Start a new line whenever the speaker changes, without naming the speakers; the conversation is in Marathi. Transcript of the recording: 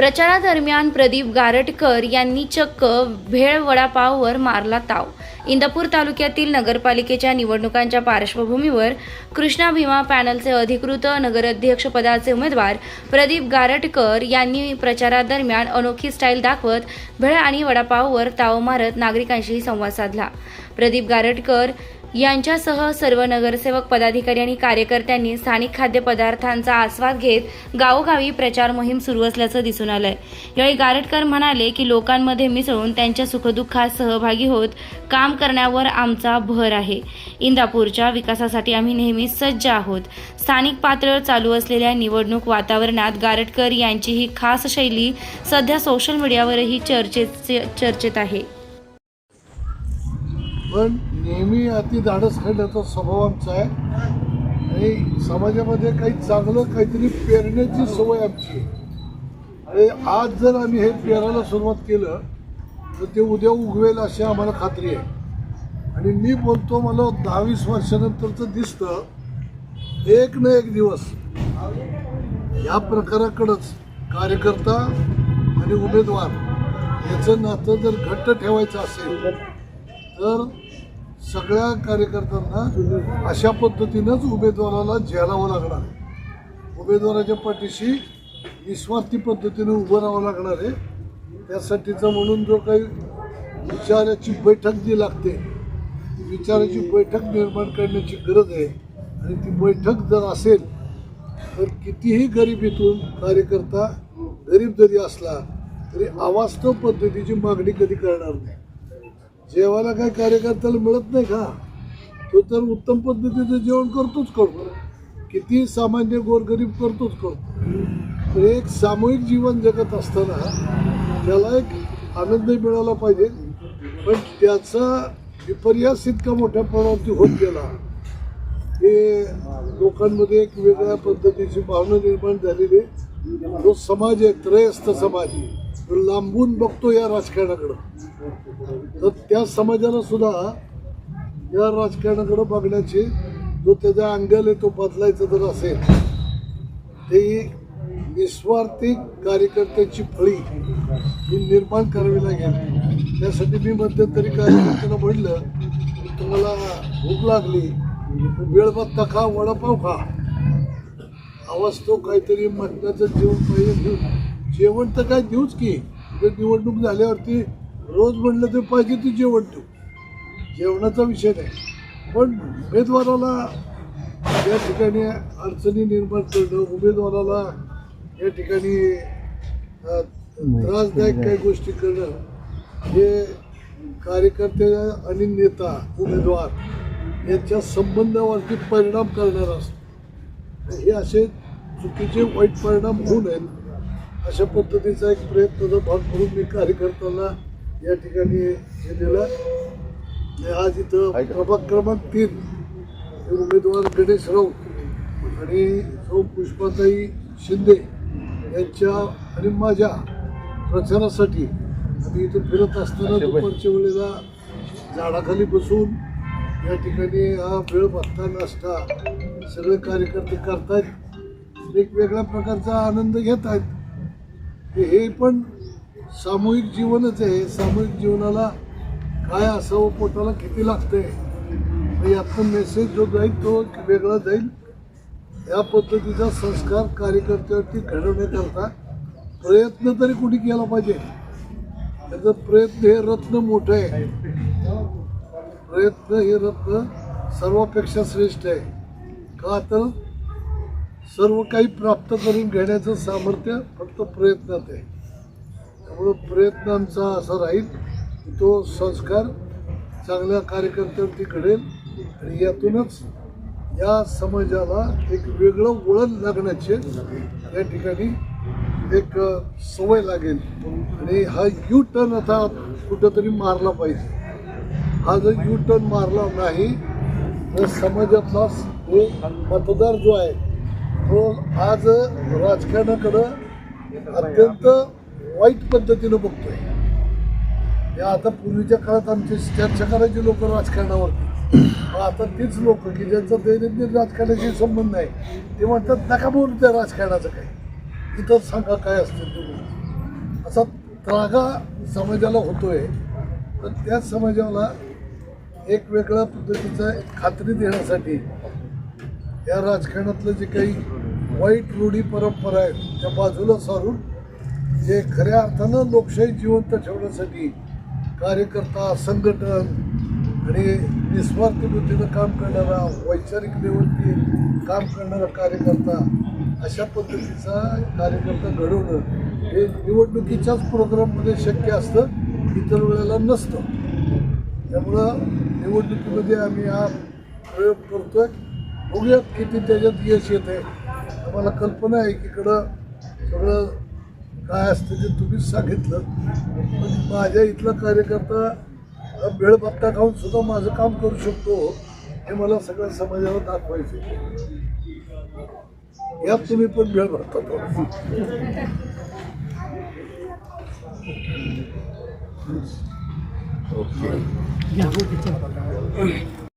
प्रचारादरम्यान प्रदीप गारटकर यांनी चक्क भेळ वडापाववर मारला ताव. इंदापूर तालुक्यातील नगरपालिकेच्या निवडणुकांच्या पार्श्वभूमीवर कृष्णा भीमा पॅनलचे अधिकृत नगराध्यक्षपदाचे उमेदवार प्रदीप गारटकर यांनी प्रचारादरम्यान अनोखी स्टाईल दाखवत भेळ आणि वडापाववर ताव मारत नागरिकांशी संवाद साधला. प्रदीप गारटकर यांच्यासह सर्व नगरसेवक पदाधिकारी आणि कार्यकर्त्यांनी स्थानिक खाद्यपदार्थांचा आस्वाद घेत गावोगावी प्रचार मोहीम सुरू असल्याचं दिसून आलंय. यावेळी गारटकर म्हणाले की लोकांमध्ये मिसळून त्यांच्या सुखदुःखात सहभागी होत काम करण्यावर आमचा भर आहे. इंदापूरच्या विकासासाठी आम्ही नेहमी सज्ज आहोत. स्थानिक पातळीवर चालू असलेल्या निवडणूक वातावरणात गारटकर यांची ही खास शैली सध्या सोशल मीडियावरही चर्चेत चर्चेत आहे.
पण नेहमी अति धाडस करण्याचा स्वभाव आमचा आहे. आणि समाजामध्ये काही चांगलं काहीतरी पेरण्याची सवय आमची आहे. आणि आज जर आम्ही हे पेरायला सुरुवात केलं तर ते उद्या उगवेल अशी आम्हाला खात्री आहे. आणि मी बोलतो मला दहावीस वर्षानंतरचं दिसतं एक ना एक दिवस या प्रकाराकडंच कार्यकर्ता आणि उमेदवार याचं नातं जर घट्ट ठेवायचं असेल तर सगळ्या कार्यकर्त्यांना अशा पद्धतीनंच उमेदवाराला झेलावं लागणार आहे. उमेदवाराच्या पाठीशी निस्वार्थी पद्धतीने उभं राहावं लागणार आहे. त्यासाठीचा म्हणून जो काही विचाराची बैठक जी लागते ती विचाराची बैठक निर्माण करण्याची गरज आहे. आणि ती बैठक जर असेल तर कितीही गरिबीतून कार्यकर्ता गरीब जरी असला तरी अवास्तव पद्धतीची मागणी कधी करणार नाही. जेवायला काय कार्यकर्त्याला मिळत नाही का? तो तर उत्तम पद्धतीचं जेवण करतोच करतो किती सामान्य गोरगरीब करतोच करतो तर एक सामूहिक जीवन जगत असताना त्याला एक आनंद मिळाला पाहिजे. पण त्याचा विपर्यास इतका मोठ्या प्रमाणावरती होत गेला. हे लोकांमध्ये एक वेगळ्या पद्धतीची भावना निर्माण झालेली आहे. जो समाज आहे त्रयस्थ समाज तो लांबून बघतो या राजकारणाकडं. तर त्या समाजाला सुद्धा या राजकारणाकडं बघण्याची जो त्याच्या अंगाला तो बदलायचा जर असेल ते निस्वार्थी कार्यकर्त्याची फळी ही निर्माण करावी लागेल त्यासाठी मी मध्यंतरी कार्यकर्त्यांना म्हणलं की तुम्हाला भूक लागली वेळ बघता खा वडापाव खा. आवाज तो काहीतरी मटणाचं जेवण पाहिजे जेवण तर काय देऊच की. जर निवडणूक झाल्यावरती रोज म्हणलं तर पाहिजे ते जेवण देऊ जेवणाचा विषय नाही. पण उमेदवाराला या ठिकाणी अडचणी निर्माण करणं उमेदवाराला या ठिकाणी त्रासदायक काही गोष्टी करणं हे कार्यकर्ते आणि नेता उमेदवार यांच्या संबंधावरती परिणाम करणार असतो. हे असे चुकीचे वाईट परिणाम होऊ नयेत अशा पद्धतीचा एक प्रयत्नाचा भाग म्हणून मी कार्यकर्त्यांना या ठिकाणी हे दिलं. आज इथं प्रभाग क्रमांक तीन हे उमेदवार गणेश राऊत आणि सौ पुष्पाताई शिंदे यांच्या आणि माझ्या प्रचारासाठी आम्ही इथं फिरत असताना दुपारच्या वेळेला झाडाखाली बसून या ठिकाणी हा वेळ बघता नाश्ता सगळे कार्यकर्ते करतायत. वेगवेगळ्या प्रकारचा आनंद घेत आहेत हे पण सामूहिक जीवनच आहे. सामूहिक जीवनाला काय असावं पोटाला किती लागते मग यातनं मेसेज जो जाईल तो वेगळा जाईल. या पद्धतीचा संस्कार कार्यकर्त्यावरती घडवण्याकरता प्रयत्न तरी कुणी केला पाहिजे. त्याचा प्रयत्न हे रत्न मोठं आहे. प्रयत्न हे रत्न सर्वापेक्षा श्रेष्ठ आहे. का तर सर्व काही प्राप्त करून घेण्याचं सामर्थ्य फक्त प्रयत्नात आहे. त्यामुळं प्रयत्न आमचा असा राहील की तो संस्कार चांगल्या कार्यकर्त्यावरती घडेल आणि यातूनच या समाजाला एक वेगळं वळण लागण्याचे या ठिकाणी एक सवय लागेल. आणि हा यू टर्न आता कुठंतरी मारला पाहिजे. हा जर यू टर्न मारला नाही तर समाजातला जो मतदार जो आहे तो आज राजकारणाकडं अत्यंत वाईट पद्धतीनं बघतोय. हे आता पूर्वीच्या काळात आमची चर्चा करायची लोक राजकारणावरती. आता तीच लोक की ज्यांचा दैनंदिन राजकारणाशी संबंध आहे ते म्हणतात नका बोलू त्या राजकारणाचं काय इथं सांगा काय असतं तुम्ही असा त्रागा समाजाला होतोय. तर त्याच समाजाला एक वेगळ्या पद्धतीचा खात्री देण्यासाठी या राजकारणातलं जे काही वाईट रूढी परंपरा आहेत त्या बाजूला सारून जे खऱ्या अर्थानं लोकशाही जिवंत ठेवण्यासाठी कार्यकर्ता संघटन आणि निस्वार्थ बुद्धीनं काम करणारा वैचारिक लेवलची काम करणारा कार्यकर्ता अशा पद्धतीचा कार्यकर्ता घडवणं हे निवडणुकीच्याच प्रोग्राममध्ये शक्य असतं इतर वेळेला नसतं. त्यामुळं निवडणुकीमध्ये आम्ही हा प्रयोग करतोय. बघूयात किती त्याच्यात यश येते आम्हाला कल्पना आहे की इकडं सगळं काय असतं ते तुम्हीच सांगितलं. पण माझ्या इथला कार्यकर्ता भेळ भत्ता खाऊन सुद्धा माझं काम करू शकतो हे मला सगळ्या समाजाला दाखवायचं यात तुम्ही पण भेळ भरता
ओके.